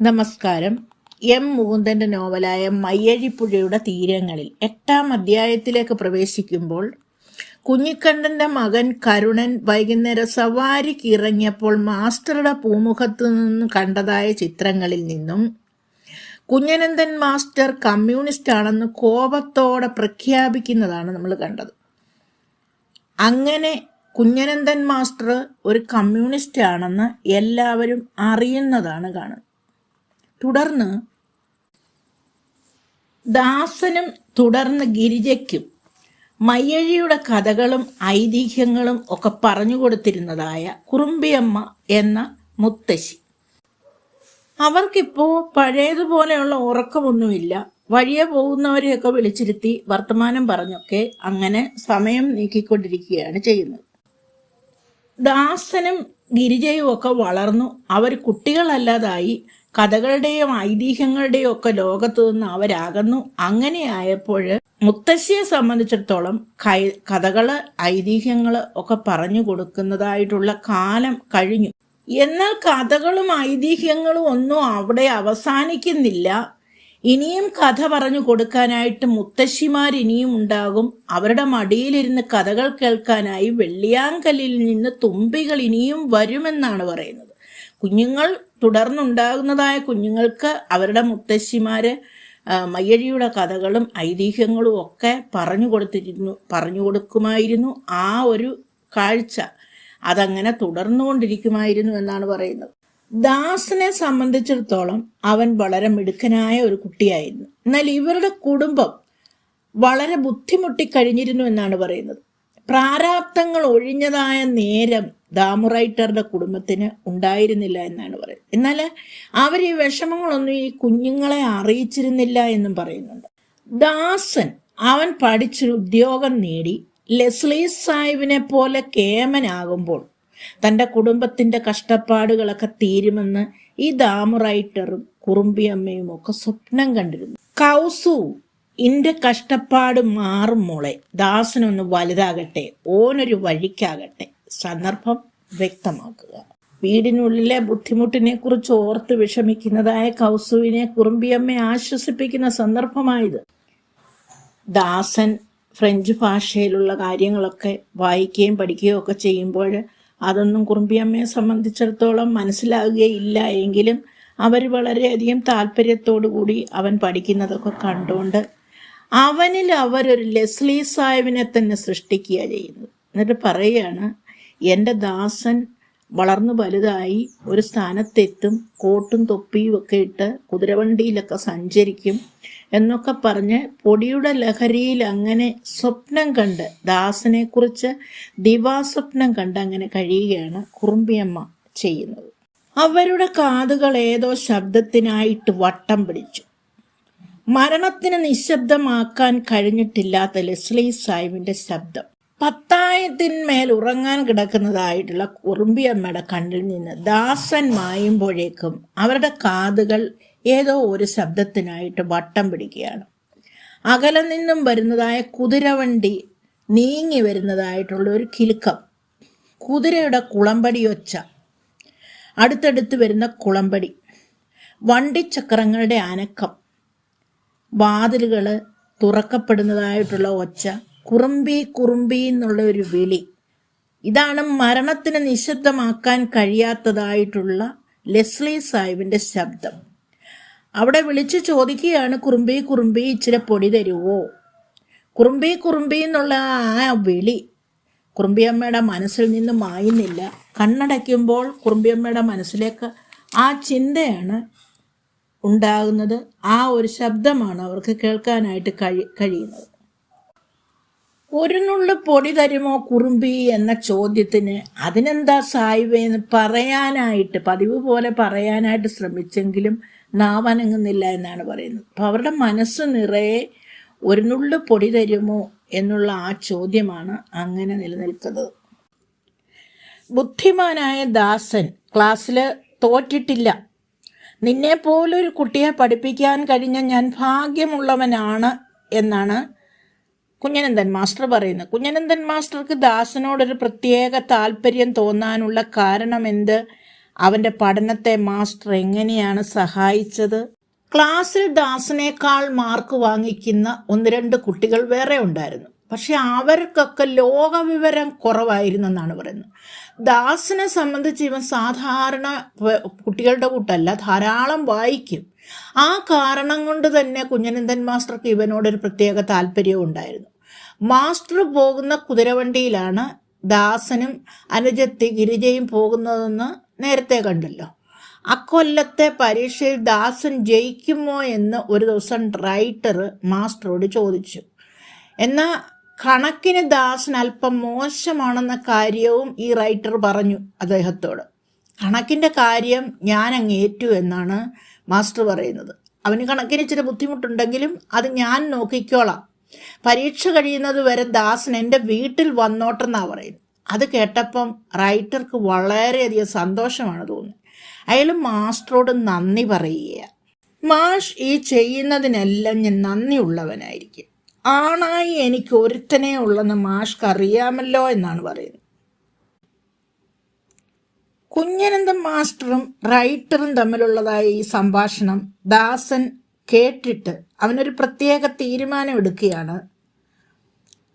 നമസ്കാരം. എം മുകുന്ദന്റെ നോവലായ മയ്യഴിപ്പുഴയുടെ തീരങ്ങളിൽ എട്ടാം അധ്യായത്തിലേക്ക് പ്രവേശിക്കുമ്പോൾ കുഞ്ഞിക്കണ്ണന്റെ മകൻ കരുണൻ വൈകുന്നേരം സവാരിക്ക് ഇറങ്ങിയപ്പോൾ മാസ്റ്ററുടെ പൂമുഖത്തു നിന്ന് കണ്ടതായ ചിത്രങ്ങളിൽ നിന്നും കുഞ്ഞനന്ദൻ മാസ്റ്റർ കമ്മ്യൂണിസ്റ്റ് ആണെന്ന് കോപത്തോടെ പ്രഖ്യാപിക്കുന്നതാണ് നമ്മൾ കണ്ടത്. അങ്ങനെ കുഞ്ഞനന്ദൻ മാസ്റ്റർ ഒരു കമ്മ്യൂണിസ്റ്റ് ആണെന്ന് എല്ലാവരും അറിയുന്നതാണ് കാണുന്നത്. തുടർന്ന് ദാസനും തുടർന്ന് ഗിരിജയ്ക്കും മയ്യഴിയുടെ കഥകളും ഐതിഹ്യങ്ങളും ഒക്കെ പറഞ്ഞു കൊടുത്തിരുന്നതായ കുറുമ്പിയമ്മ എന്ന മുത്തശ്ശി. അവർക്കിപ്പോ പഴയതുപോലെയുള്ള ഉറക്കമൊന്നുമില്ല. വഴിയെ പോകുന്നവരെയൊക്കെ വിളിച്ചിരുത്തി വർത്തമാനം പറഞ്ഞൊക്കെ അങ്ങനെ സമയം നീക്കിക്കൊണ്ടിരിക്കുകയാണ് ചെയ്യുന്നത്. ദാസനും ഗിരിജയും ഒക്കെ വളർന്നു. അവർ കുട്ടികളല്ലാതായി കഥകളുടെയും ഐതിഹ്യങ്ങളുടെയും ഒക്കെ ലോകത്തു നിന്ന് അവരാകുന്നു. അങ്ങനെയായപ്പോൾ മുത്തശ്ശിയെ സംബന്ധിച്ചിടത്തോളം കൈ- കഥകൾ ഐതിഹ്യങ്ങൾ ഒക്കെ പറഞ്ഞു കൊടുക്കുന്നതായിട്ടുള്ള കാലം കഴിഞ്ഞു. എന്നാൽ കഥകളും ഐതിഹ്യങ്ങളും ഒന്നും അവിടെ അവസാനിക്കുന്നില്ല. ഇനിയും കഥ പറഞ്ഞു കൊടുക്കാനായിട്ട് മുത്തശ്ശിമാർ ഇനിയും ഉണ്ടാകും. അവരുടെ മടിയിലിരുന്ന് കഥകൾ കേൾക്കാനായി വെള്ളിയാങ്കലിൽ നിന്ന് തുമ്പികൾ ഇനിയും വരുമെന്നാണ് പറയുന്നത്. കുഞ്ഞുങ്ങൾ തുടർന്നുണ്ടാകുന്നതായ കുഞ്ഞുങ്ങൾക്ക് അവരുടെ മുത്തശ്ശിമാര് മയ്യഴിയുടെ കഥകളും ഐതിഹ്യങ്ങളും ഒക്കെ പറഞ്ഞു കൊടുത്തിരുന്നു പറഞ്ഞു കൊടുക്കുമായിരുന്നു ആ ഒരു കാഴ്ച. അതങ്ങനെ തുടർന്നുകൊണ്ടിരിക്കുമായിരുന്നു എന്നാണ് പറയുന്നത്. ദാസനെ സംബന്ധിച്ചിടത്തോളം അവൻ വളരെ മിടുക്കനായ ഒരു കുട്ടിയായിരുന്നു. എന്നാൽ ഇവരുടെ കുടുംബം വളരെ ബുദ്ധിമുട്ടി കഴിഞ്ഞിരുന്നു എന്നാണ് പറയുന്നത്. പ്രാരാബ്ദങ്ങൾ ഒഴിഞ്ഞതായ നേരം ദാമുറൈറ്ററുടെ കുടുംബത്തിന് ഉണ്ടായിരുന്നില്ല എന്നാണ് പറയുന്നത്. എന്നാൽ അവർ ഈ വിഷമങ്ങളൊന്നും ഈ കുഞ്ഞുങ്ങളെ അറിയിച്ചിരുന്നില്ല എന്നും പറയുന്നുണ്ട്. ദാസൻ അവൻ പഠിച്ചൊരു ഉദ്യോഗം നേടി ലെസ്ലി സാഹിബിനെ പോലെ കേമനാകുമ്പോൾ തന്റെ കുടുംബത്തിന്റെ കഷ്ടപ്പാടുകളൊക്കെ തീരുമെന്ന് ഈ ദാമുറൈറ്ററും കുറുമ്പിയമ്മയും ഒക്കെ സ്വപ്നം കണ്ടിരുന്നു. കൗസു ഇന്റെ കഷ്ടപ്പാട് മാറും മോളെ ദാസനൊന്ന് വലുതാകട്ടെ ഓനൊരു വഴിക്കാകട്ടെ. സന്ദർഭം വ്യക്തമാക്കുക. വീടിനുള്ളിലെ ബുദ്ധിമുട്ടിനെ കുറിച്ച് ഓർത്ത് വിഷമിക്കുന്നതായ കൗസുവിനെ കുറുമ്പിയമ്മ ആശ്വസിപ്പിക്കുന്ന സന്ദർഭമായത്. ദാസൻ ഫ്രഞ്ച് ഭാഷയിലുള്ള കാര്യങ്ങളൊക്കെ വായിക്കുകയും പഠിക്കുകയും ഒക്കെ ചെയ്യുമ്പോൾ അതൊന്നും കുറുമ്പിയമ്മയെ സംബന്ധിച്ചിടത്തോളം മനസ്സിലാകുകയില്ല എങ്കിലും അവർ വളരെയധികം താല്പര്യത്തോടു കൂടി അവൻ പഠിക്കുന്നതൊക്കെ കണ്ടുകൊണ്ട് അവനിൽ അവരൊരു ലെസ്ലി സാഹിബിനെ തന്നെ സൃഷ്ടിക്കുക ചെയ്യുന്നത്. എന്നിട്ട് പറയുകയാണ് എന്റെ ദാസൻ വളർന്നു വലുതായി ഒരു സ്ഥാനത്തെത്തും കോട്ടും തൊപ്പിയും ഒക്കെ ഇട്ട് കുതിരവണ്ടിയിലൊക്കെ സഞ്ചരിക്കും എന്നൊക്കെ പറഞ്ഞ് പൊടിയുടെ ലഹരിയിൽ അങ്ങനെ സ്വപ്നം കണ്ട് ദാസനെ കുറിച്ച് ദിവാസ്വപ്നം കണ്ട് അങ്ങനെ കഴിയുകയാണ് കുറുമ്പിയമ്മ ചെയ്യുന്നത്. അവരുടെ കാതുകൾ ഏതോ ശബ്ദത്തിനായിട്ട് വട്ടം പിടിച്ചു. മരണത്തിന് നിശബ്ദമാക്കാൻ കഴിഞ്ഞിട്ടില്ലാത്ത ലെസ്ലി സാഹിബിന്റെ ശബ്ദം. പത്തായത്തിന്മേൽ ഉറങ്ങാൻ കിടക്കുന്നതായിട്ടുള്ള കുറുമ്പിയമ്മയുടെ കണ്ണിൽ നിന്ന് ദാസൻ മായുമ്പോഴേക്കും അവരുടെ കാതുകൾ ഏതോ ഒരു ശബ്ദത്തിനായിട്ട് വട്ടം പിടിക്കുകയാണ്. അകലെ നിന്നും വരുന്നതായ കുതിരവണ്ടി നീങ്ങി വരുന്നതായിട്ടുള്ള ഒരു കിലുക്കം. കുതിരയുടെ കുളമ്പടി ഒച്ച. അടുത്തടുത്ത് വരുന്ന കുളമ്പടി. വണ്ടിച്ചക്രങ്ങളുടെ അനക്കം. വാതിലുകൾ തുറക്കപ്പെടുന്നതായിട്ടുള്ള ഒച്ച. കുറുമ്പി കുറുമ്പി എന്നുള്ള ഒരു വിളി. ഇതാണ് മരണത്തിന് നിശബ്ദമാക്കാൻ കഴിയാത്തതായിട്ടുള്ള ലെസ്ലി സാഹിബിന്റെ ശബ്ദം. അവിടെ വിളിച്ചു ചോദിക്കുകയാണ് കുറുമ്പി കുറുമ്പി ഇച്ചിരി പൊടി തരുവോ? കുറുമ്പി കുറുമ്പി എന്നുള്ള ആ വിളി കുറുമ്പിയമ്മയുടെ മനസ്സിൽ നിന്ന് മായുന്നില്ല. കണ്ണടയ്ക്കുമ്പോൾ കുറുമ്പിയമ്മയുടെ മനസ്സിലേക്ക് ആ ചിന്തയാണ് ഉണ്ടാകുന്നത്. ആ ഒരു ശബ്ദമാണ് അവർക്ക് കേൾക്കാനായിട്ട് കഴി കഴിയുന്നത്. ഒരു നുള്ളു പൊടി തരുമോ കുറുമ്പി എന്ന ചോദ്യത്തിന് അതിനെന്താ സായിവെന്ന് പറയാനായിട്ട് പതിവ് പോലെ പറയാനായിട്ട് ശ്രമിച്ചെങ്കിലും നാവനങ്ങുന്നില്ല എന്നാണ് പറയുന്നത്. അപ്പം അവരുടെ മനസ്സ് നിറയെ ഒരു നുള്ളു പൊടി തരുമോ എന്നുള്ള ആ ചോദ്യമാണ് അങ്ങനെ നിലനിൽക്കുന്നത്. ബുദ്ധിമാനായ ദാസൻ ക്ലാസ്സിൽ തോറ്റിട്ടില്ല. നിന്നെ പോലൊരു കുട്ടിയെ പഠിപ്പിക്കാൻ കഴിഞ്ഞ ഞാൻ ഭാഗ്യമുള്ളവനാണ് എന്നാണ് കുഞ്ഞനന്ദൻ മാസ്റ്റർ പറയുന്നു. കുഞ്ഞനന്ദൻ മാസ്റ്റർക്ക് ദാസനോടൊരു പ്രത്യേക താല്പര്യം തോന്നാനുള്ള കാരണം എന്ത്? അവന്റെ പഠനത്തെ മാസ്റ്റർ എങ്ങനെയാണ് സഹായിച്ചത്? ക്ലാസ്സിൽ ദാസനേക്കാൾ മാർക്ക് വാങ്ങിക്കുന്ന ഒന്ന് രണ്ട് കുട്ടികൾ വേറെ ഉണ്ടായിരുന്നു. പക്ഷെ അവർക്കൊക്കെ ലോകവിവരം കുറവായിരുന്നെന്നാണ് പറയുന്നത്. ദാസിനെ സംബന്ധിച്ച് ഇവൻ സാധാരണ കുട്ടികളുടെ കൂട്ടല്ല ധാരാളം വായിക്കും. ആ കാരണം കൊണ്ട് തന്നെ കുഞ്ഞനന്ദൻ മാസ്റ്റർക്ക് ഇവനോടൊരു പ്രത്യേക താല്പര്യവും ഉണ്ടായിരുന്നു. മാസ്റ്റർ പോകുന്ന കുതിരവണ്ടിയിലാണ് ദാസനും അനുജത്തി ഗിരിജയും പോകുന്നതെന്ന് നേരത്തെ കണ്ടല്ലോ. അക്കൊല്ലത്തെ പരീക്ഷയിൽ ദാസൻ ജയിക്കുമോ എന്ന് ഒരു ദിവസം റൈറ്റർ മാസ്റ്ററോട് ചോദിച്ചു. എന്നാൽ കണക്കിന് ദാസൻ അല്പം മോശമാണെന്ന കാര്യവും ഈ റൈറ്റർ പറഞ്ഞു അദ്ദേഹത്തോട്. കണക്കിന്റെ കാര്യം ഞാൻ അങ്ങ് ഏറ്റു എന്നാണ് മാസ്റ്റർ പറയുന്നത്. അവന് കണക്കിന് ഇച്ചിരി ബുദ്ധിമുട്ടുണ്ടെങ്കിലും അത് ഞാൻ നോക്കിക്കോളാം. പരീക്ഷ കഴിയുന്നത് വരെ ദാസൻ എന്റെ വീട്ടിൽ വന്നോട്ടെന്നാണ് പറയുന്നത്. അത് കേട്ടപ്പം റൈറ്റർക്ക് വളരെയധികം സന്തോഷമാണ് തോന്നുന്നത്. അയാൾ മാസ്റ്ററോട് നന്ദി പറയുക മാഷ് ഈ ചെയ്യുന്നതിനെല്ലാം ഞാൻ നന്ദിയുള്ളവനായിരിക്കും. ആണായി എനിക്ക് ഒരുത്തനെ ഉള്ളെന്ന് മാഷ്ക്ക് അറിയാമല്ലോ എന്നാണ് പറയുന്നത്. കുഞ്ഞനന്തം മാസ്റ്ററും റൈറ്ററും തമ്മിലുള്ളതായ ഈ സംഭാഷണം ദാസൻ കേട്ടിട്ട് അവനൊരു പ്രത്യേക തീരുമാനം എടുക്കുകയാണ്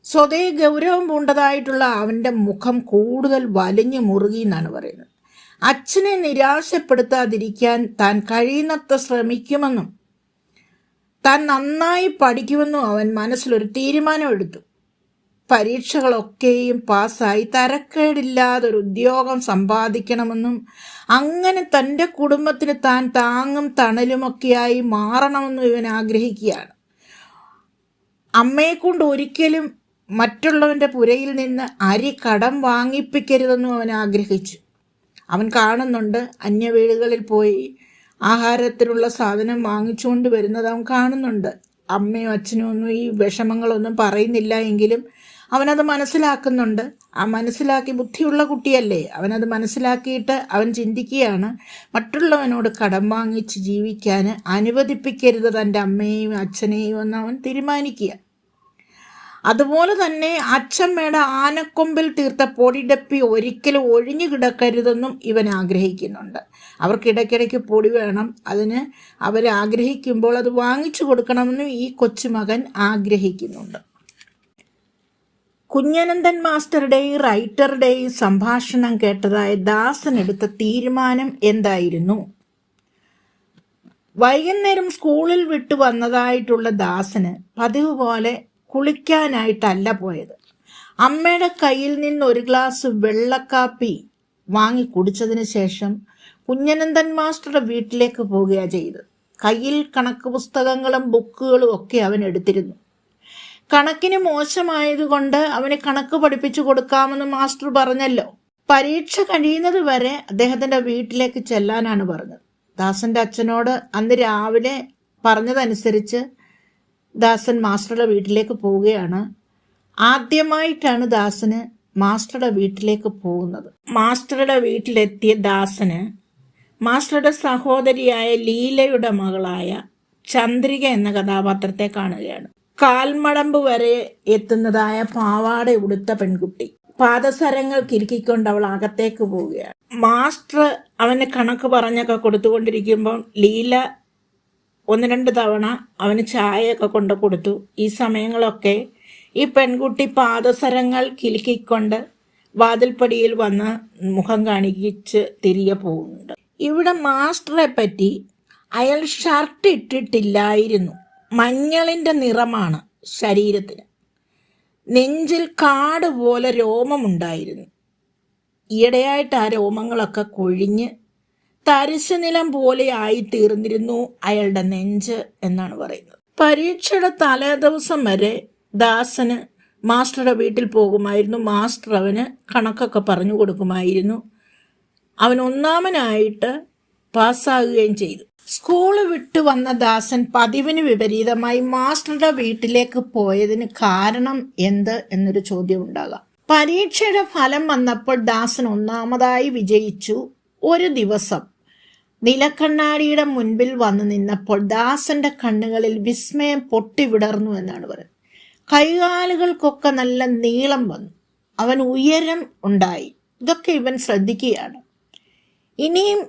സ്വതേ ഗൗരവം പൂണ്ടതായിട്ടുള്ള അവന്റെ മുഖം കൂടുതൽ വലിഞ്ഞു മുറുകി എന്നാണ് പറയുന്നത്. അച്ഛനെ നിരാശപ്പെടുത്താതിരിക്കാൻ താൻ കഴിയുന്നത്ര ശ്രമിക്കുമെന്നും താൻ നന്നായി പഠിക്കുമെന്നും അവൻ മനസ്സിലൊരു തീരുമാനം എടുത്തു പരീക്ഷകളൊക്കെയും പാസ്സായി തരക്കേടില്ലാതൊരു ഉദ്യോഗം സമ്പാദിക്കണമെന്നും അങ്ങനെ തന്റെ കുടുംബത്തിന് താൻ താങ്ങും തണലുമൊക്കെയായി മാറണമെന്നും ഇവൻ ആഗ്രഹിക്കുകയാണ്. അമ്മയെക്കൊണ്ട് ഒരിക്കലും മറ്റുള്ളവന്റെ പുരയിൽ നിന്ന് അരി കടം വാങ്ങിപ്പിക്കരുതെന്നും അവൻ ആഗ്രഹിച്ചു. അവൻ കാണുന്നുണ്ട് അന്യവീടുകളിൽ പോയി ആഹാരത്തിനുള്ള സാധനം വാങ്ങിച്ചുകൊണ്ട് വരുന്നത് അവൻ കാണുന്നുണ്ട്. അമ്മയും അച്ഛനും ഒന്നും ഈ വിഷമങ്ങളൊന്നും പറയുന്നില്ല എങ്കിലും അവനത് മനസ്സിലാക്കുന്നുണ്ട്. ആ മനസ്സിലാക്കി ബുദ്ധിയുള്ള കുട്ടിയല്ലേ. അവനത് മനസ്സിലാക്കിയിട്ട് അവൻ ചിന്തിക്കുകയാണ്. മറ്റുള്ളവനോട് കടം വാങ്ങിച്ച് ജീവിക്കാൻ അനുവദിപ്പിക്കരുത് തന്റെ അമ്മയെയും അച്ഛനെയും എന്ന് അവൻ തീരുമാനിക്കുക. അതുപോലെ തന്നെ അച്ഛമ്മയുടെ ആനക്കൊമ്പിൽ തീർത്ത പൊടിടപ്പി ഒരിക്കലും ഒഴിഞ്ഞു കിടക്കരുതെന്നും ഇവൻ ആഗ്രഹിക്കുന്നുണ്ട്. അവർക്ക് ഇടയ്ക്കിടയ്ക്ക് പൊടി വേണം. അതിന് അവർ ആഗ്രഹിക്കുമ്പോൾ അത് വാങ്ങിച്ചു കൊടുക്കണമെന്നും ഈ കൊച്ചുമകൻ ആഗ്രഹിക്കുന്നുണ്ട്. കുഞ്ഞനന്ദൻ മാസ്റ്ററുടെയും റൈറ്ററുടെയും സംഭാഷണം കേട്ടതായ ദാസൻ എടുത്ത തീരുമാനം എന്തായിരുന്നു? വൈകുന്നേരം സ്കൂളിൽ വിട്ടു വന്നതായിട്ടുള്ള ദാസന് പതിവ് പോലെ കുളിക്കാനായിട്ടല്ല പോയത്. അമ്മയുടെ കയ്യിൽ നിന്ന് ഒരു ഗ്ലാസ് വെള്ളക്കാപ്പി വാങ്ങി കുടിച്ചതിന് ശേഷം കുഞ്ഞനന്ദൻ മാസ്റ്ററുടെ വീട്ടിലേക്ക് പോവുകയാണ് ചെയ്തത് കയ്യിൽ കണക്ക് പുസ്തകങ്ങളും ബുക്കുകളും ഒക്കെ അവൻ എടുത്തിരുന്നു. കണക്കിന് മോശമായതുകൊണ്ട് അവന് കണക്ക് പഠിപ്പിച്ചു കൊടുക്കാമെന്ന് മാസ്റ്റർ പറഞ്ഞല്ലോ. പരീക്ഷ കഴിയുന്നത് വരെ അദ്ദേഹത്തിന്റെ വീട്ടിലേക്ക് ചെല്ലാനാണ് പറഞ്ഞത്. ദാസന്റെ അച്ഛനോട് അന്ന് രാവിലെ പറഞ്ഞതനുസരിച്ച് ദാസൻ മാസ്റ്ററുടെ വീട്ടിലേക്ക് പോവുകയാണ്. ആദ്യമായിട്ടാണ് ദാസന് മാസ്റ്ററുടെ വീട്ടിലേക്ക് പോകുന്നത്. മാസ്റ്ററുടെ വീട്ടിലെത്തിയ ദാസന് മാസ്റ്ററുടെ സഹോദരിയായ ലീലയുടെ മകളായ ചന്ദ്രിക എന്ന കഥാപാത്രത്തെ കാണുകയാണ്. കാൽമടമ്പ് വരെ എത്തുന്നതായ പാവാട ഉടുത്ത പെൺകുട്ടി. പാദസരങ്ങൾ കിരുക്കിക്കൊണ്ട് അവൾ അകത്തേക്ക് പോവുകയാണ്. മാസ്റ്റർ അവന് കണക്ക് പറഞ്ഞൊക്കെ കൊടുത്തുകൊണ്ടിരിക്കുമ്പോൾ ലീല ഒന്ന് രണ്ട് തവണ അവന് ചായയൊക്കെ കൊണ്ടു കൊടുത്തു. ഈ സമയങ്ങളൊക്കെ ഈ പെൺകുട്ടി പാദസരങ്ങൾ കിലുക്കിക്കൊണ്ട് വാതിൽപ്പടിയിൽ വന്ന് മുഖം കാണിച്ച് തിരികെ പോകുന്നുണ്ട്. ഇവിടെ മാസ്റ്ററെ പറ്റി അയാൾ ഷർട്ട് ഇട്ടിട്ടില്ലായിരുന്നു. മഞ്ഞളിന്റെ നിറമാണ് ശരീരത്തിന്. നെഞ്ചിൽ കാട് പോലെ രോമമുണ്ടായിരുന്നു. ഈയിടെയായിട്ട് ആ രോമങ്ങളൊക്കെ കൊഴിഞ്ഞ് തരിശു നിലം ആയി തീർന്നിരുന്നു അയാളുടെ നെഞ്ച് എന്നാണ് പറയുന്നത്. പരീക്ഷയുടെ തലേ ദിവസം വരെ ദാസന് മാസ്റ്ററുടെ വീട്ടിൽ പോകുമായിരുന്നു. മാസ്റ്റർ അവന് കണക്കൊക്കെ പറഞ്ഞു കൊടുക്കുമായിരുന്നു. അവൻ ഒന്നാമനായിട്ട് പാസ്സാകുകയും ചെയ്തു. സ്കൂൾ വിട്ടു വന്ന ദാസൻ പതിവിന് വിപരീതമായി മാസ്റ്ററുടെ വീട്ടിലേക്ക് പോയതിന് കാരണം എന്ത് എന്നൊരു ചോദ്യം ഉണ്ടാകാം പരീക്ഷയുടെ ഫലം വന്നപ്പോൾ ദാസൻ ഒന്നാമതായി വിജയിച്ചു. ഒരു ദിവസം നിലക്കണ്ണാടിയുടെ മുൻപിൽ വന്നു നിന്നപ്പോൾ ദാസന്റെ കണ്ണുകളിൽ വിസ്മയം പൊട്ടിവിടർന്നു എന്നാണ് പറയുന്നത്. കൈകാലുകൾക്കൊക്കെ നല്ല നീളം വന്നു. അവൻ ഉയരം ഉണ്ടായി. ഇതൊക്കെ ഇവൻ ശ്രദ്ധിക്കുകയാണ്. ഇനിയും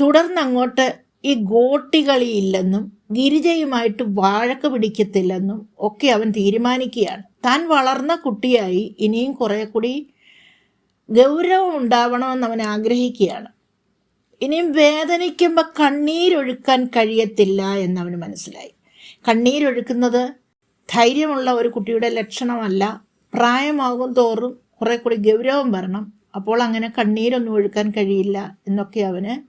തുടർന്നങ്ങോട്ട് ഈ ഗോട്ടികളിയില്ലെന്നും ഗിരിജയുമായിട്ട് വാഴക്ക് പിടിക്കത്തില്ലെന്നും ഒക്കെ അവൻ തീരുമാനിക്കുകയാണ്. താൻ വളർന്ന കുട്ടിയായി ഇനിയും കുറെ കൂടി ഗൗരവം ഉണ്ടാവണമെന്ന് അവൻ ആഗ്രഹിക്കുകയാണ്. ഇനിയും വേദനിക്കുമ്പോൾ കണ്ണീരൊഴുക്കാൻ കഴിയത്തില്ല എന്നവന് മനസ്സിലായി. കണ്ണീരൊഴുക്കുന്നത് ധൈര്യമുള്ള ഒരു കുട്ടിയുടെ ലക്ഷണമല്ല. പ്രായമാകും തോറും കുറേ കൂടി ഗൗരവം വരണം. അപ്പോൾ അങ്ങനെ കണ്ണീരൊന്നും ഒഴുക്കാൻ കഴിയില്ല എന്നൊക്കെ അവന്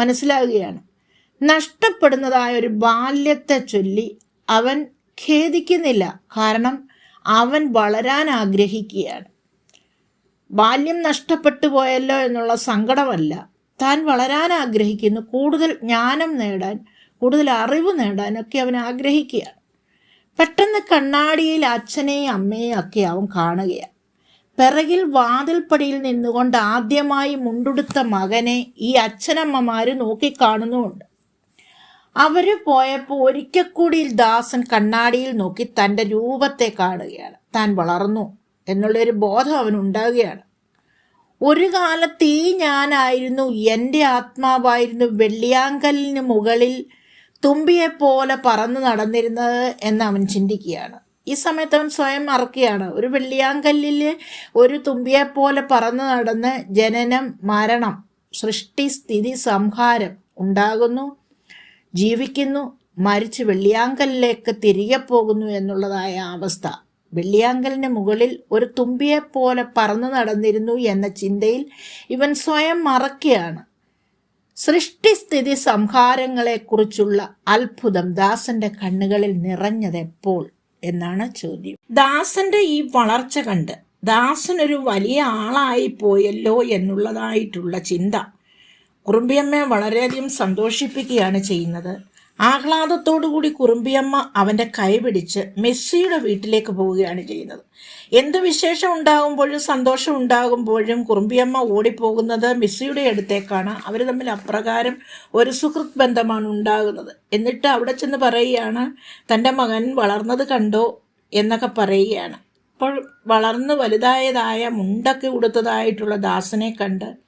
മനസ്സിലാവുകയാണ്. നഷ്ടപ്പെടുന്നതായ ഒരു ബാല്യത്തെ ചൊല്ലി അവൻ ഖേദിക്കുന്നില്ല. കാരണം അവൻ വളരാൻ ആഗ്രഹിക്കുകയാണ്. ബാല്യം നഷ്ടപ്പെട്ടു പോയല്ലോ എന്നുള്ള സങ്കടമല്ല. താൻ വളരാൻ ആഗ്രഹിക്കുന്നു. കൂടുതൽ ജ്ഞാനം നേടാൻ കൂടുതൽ അറിവ് നേടാനൊക്കെ അവൻ ആഗ്രഹിക്കുകയാണ്. പെട്ടെന്ന് കണ്ണാടിയിൽ അച്ഛനെയും അമ്മയെയും ഒക്കെ അവൻ കാണുകയാണ്. പിറകിൽ വാതിൽപ്പടിയിൽ നിന്നുകൊണ്ട് ആദ്യമായി മുണ്ടുടുത്ത മകനെ ഈ അച്ഛനമ്മമാര് നോക്കിക്കാണുന്നുമുണ്ട്. അവർ പോയപ്പോൾ ഒരിക്കൽ കൂടി ദാസൻ കണ്ണാടിയിൽ നോക്കി തന്റെ രൂപത്തെ കാണുകയാണ്. താൻ വളർന്നു എന്നുള്ളൊരു ബോധം അവനുണ്ടാകുകയാണ് ഒരു കാലത്ത് ഈ ഞാനായിരുന്നു എന്റെ ആത്മാവായിരുന്നു വെള്ളിയാങ്കലിന് മുകളിൽ തുമ്പിയെ പോലെ പറന്നു നടന്നിരുന്നത് എന്ന് അവൻ ചിന്തിക്കുകയാണ്. ഈ സമയത്ത് അവൻ സ്വയം മറക്കുകയാണ്. ഒരു വെള്ളിയാങ്കല്ലിൽ ഒരു തുമ്പിയെപ്പോലെ പറന്നു നടന്ന് ജനനം മരണം സൃഷ്ടി സ്ഥിതി സംഹാരം ഉണ്ടാകുന്നു ജീവിക്കുന്നു മരിച്ച് വെള്ളിയാങ്കലിലേക്ക് തിരികെ പോകുന്നു എന്നുള്ളതായ അവസ്ഥ. വെള്ളിയാങ്കലിന് മുകളിൽ ഒരു തുമ്പിയെപ്പോലെ പറന്നു നടന്നിരുന്നു എന്ന ചിന്തയിൽ ഇവൻ സ്വയം മറക്കുകയാണ് സൃഷ്ടിസ്ഥിതി സംഹാരങ്ങളെക്കുറിച്ചുള്ള അത്ഭുതം ദാസന്റെ കണ്ണുകളിൽ നിറഞ്ഞതെപ്പോൾ എന്നാണ് ചോദ്യം. ദാസന്റെ ഈ വളർച്ച കണ്ട് ദാസൻ ഒരു വലിയ ആളായി പോയല്ലോ എന്നുള്ളതായിട്ടുള്ള ചിന്ത കുറുമ്പിയമ്മയെ വളരെയധികം സന്തോഷിപ്പിക്കുകയാണ് ചെയ്യുന്നത്. ആഹ്ലാദത്തോടുകൂടി കുറുമ്പിയമ്മ അവന്റെ കൈ പിടിച്ച് മെസ്സിയുടെ വീട്ടിലേക്ക് പോവുകയാണ് ചെയ്യുന്നത്. എന്ത് വിശേഷം ഉണ്ടാകുമ്പോഴും സന്തോഷം ഉണ്ടാകുമ്പോഴും കുറുമ്പിയമ്മ ഓടിപ്പോകുന്നത് മെസ്സിയുടെ അടുത്തേക്കാണ്. അവർ തമ്മിൽ അപ്രകാരം ഒരു സുഹൃത്ത് ബന്ധമാണ് ഉണ്ടാകുന്നത്. എന്നിട്ട് അവിടെ ചെന്ന് പറയുകയാണ് തന്റെ മകൻ വളർന്നത് കണ്ടോ? എന്നൊക്കെ പറയുകയാണ്. അപ്പോൾ വളർന്ന് വലുതായതായ മുണ്ടൊക്കെ ഉടുത്തതായിട്ടുള്ള ദാസനെ കണ്ട്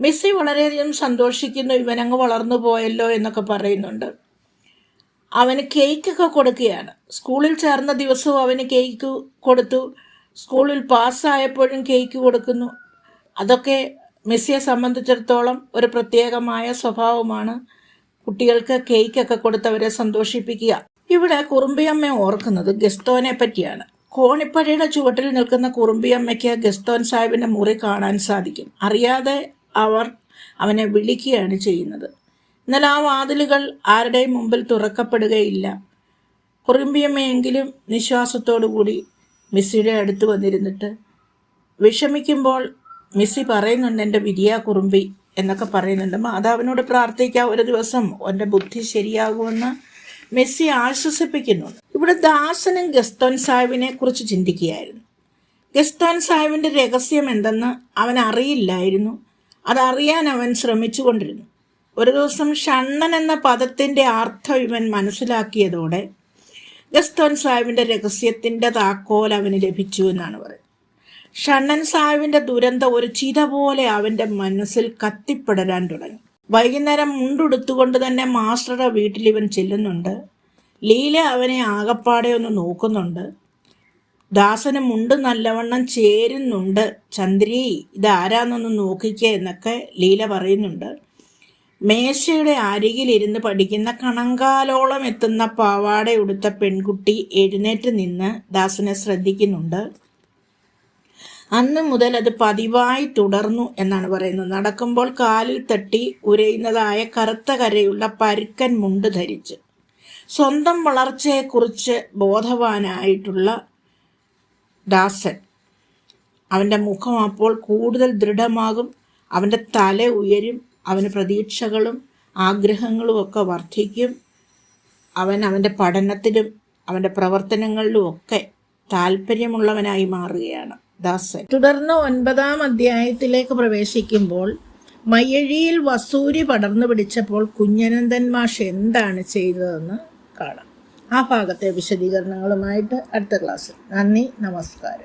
മെസ്സി വളരെയധികം സന്തോഷിക്കുന്നു ഇവനങ്ങ് വളർന്നു പോയല്ലോ എന്നൊക്കെ പറയുന്നുണ്ട്. അവന് കേക്കൊക്കെ കൊടുക്കുകയാണ്. സ്കൂളിൽ ചേർന്ന ദിവസവും അവന് കേക്ക് കൊടുത്തു. സ്കൂളിൽ പാസ്സായപ്പോഴും കേക്ക് കൊടുക്കുന്നു. അതൊക്കെ മെസ്സിയെ സംബന്ധിച്ചിടത്തോളം ഒരു പ്രത്യേകമായ സ്വഭാവമാണ്. കുട്ടികൾക്ക് കേക്കൊക്കെ കൊടുത്തവരെ സന്തോഷിപ്പിക്കുക. ഇവിടെ കുറുമ്പിയമ്മ ഓർക്കുന്നത് ഗസ്തോനെ പറ്റിയാണ്. കോണിപ്പടിയുടെ ചുവട്ടിൽ നിൽക്കുന്ന കുറുമ്പിയമ്മയ്ക്ക് ഗസ്തോൻ സാഹിബിന്റെ മുറി കാണാൻ സാധിക്കും. അറിയാതെ അവർ അവനെ വിളിക്കുകയാണ് ചെയ്യുന്നത്. എന്നാൽ ആ വാതിലുകൾ ആരുടെയും മുമ്പിൽ തുറക്കപ്പെടുകയില്ല. കുറുമ്പിയമ്മയെങ്കിലും നിശ്വാസത്തോടുകൂടി മിസ്സിയുടെ അടുത്ത് വന്നിരുന്നിട്ട് വിഷമിക്കുമ്പോൾ മിസ്സി പറയുന്നുണ്ട് എന്റെ വിരിയ കുറുമ്പി എന്നൊക്കെ പറയുന്നുണ്ട്. മാതാവിനോട് പ്രാർത്ഥിക്കാം ഒരു ദിവസം എന്റെ ബുദ്ധി ശരിയാകുമെന്ന് മെസ്സി ആശ്വസിപ്പിക്കുന്നുണ്ട്. ഇവിടെ ദാസനും ഗസ്തോൻ സാഹിബിനെ കുറിച്ച് ചിന്തിക്കുകയായിരുന്നു. ഗസ്തോൻ സാഹിബിന്റെ രഹസ്യം എന്തെന്ന് അവൻ അറിയില്ലായിരുന്നു. അതറിയാൻ അവൻ ശ്രമിച്ചുകൊണ്ടിരുന്നു. ഒരു ദിവസം ഷണ്ണൻ എന്ന പദത്തിന്റെ അർത്ഥം ഇവൻ മനസ്സിലാക്കിയതോടെ ഗസ്തോൻ സാഹിബിന്റെ രഹസ്യത്തിന്റെ താക്കോൽ അവന് ലഭിച്ചു എന്നാണ് പറയുന്നത്. ഷണ്ണൻ സാഹിബിന്റെ ദുരന്തം ഒരു ചിത പോലെ അവന്റെ മനസ്സിൽ കത്തിപ്പെടരാൻ തുടങ്ങി. വൈകുന്നേരം മുണ്ടുടുത്തുകൊണ്ട് തന്നെ മാസ്റ്ററുടെ വീട്ടിൽ ഇവൻ ചെല്ലുന്നുണ്ട്. ലീല അവനെ ആകപ്പാടെ ഒന്ന് നോക്കുന്നുണ്ട്. ദാസന് മുണ്ട് നല്ലവണ്ണം ചേരുന്നുണ്ട്. ചന്ദ്രി ഇതാരാന്നൊന്ന് നോക്കിക്കേ എന്നൊക്കെ ലീല പറയുന്നുണ്ട്. മേശയുടെ അരികിലിരുന്ന് പഠിക്കുന്ന കണങ്കാലോളം എത്തുന്ന പാവാട ഉടുത്ത പെൺകുട്ടി എഴുന്നേറ്റ് നിന്ന് ദാസനെ ശ്രദ്ധിക്കുന്നുണ്ട്. അന്ന് മുതൽ അത് പതിവായി തുടർന്നു എന്നാണ് പറയുന്നത്. നടക്കുമ്പോൾ കാലിൽ തട്ടി ഉരയുന്നതായ കറുത്ത കരയുള്ള പരുക്കൻ മുണ്ട് ധരിച്ച് സ്വന്തം വളർച്ചയെക്കുറിച്ച് ബോധവാനായിട്ടുള്ള ദാസൻ. അവന്റെ മുഖം അപ്പോൾ കൂടുതൽ ദൃഢമാകും അവന്റെ തല ഉയരും അവന് പ്രതീക്ഷകളും ആഗ്രഹങ്ങളും ഒക്കെ വർദ്ധിക്കും അവൻ അവന്റെ പഠനത്തിലും അവന്റെ പ്രവർത്തനങ്ങളിലും ഒക്കെ താല്പര്യമുള്ളവനായി മാറുകയാണ് ദാസൻ. തുടർന്ന് ഒൻപതാം അധ്യായത്തിലേക്ക് പ്രവേശിക്കുമ്പോൾ മയ്യഴിയിൽ വസൂരി പടർന്നു പിടിച്ചപ്പോൾ കുഞ്ഞനന്ദൻ മാഷ് എന്താണ് ചെയ്തതെന്ന് കാണാം. ആ ഭാഗത്തെ വിശദീകരണങ്ങളുമായിട്ട് അടുത്ത ക്ലാസ്സിൽ. നന്ദി നമസ്കാരം.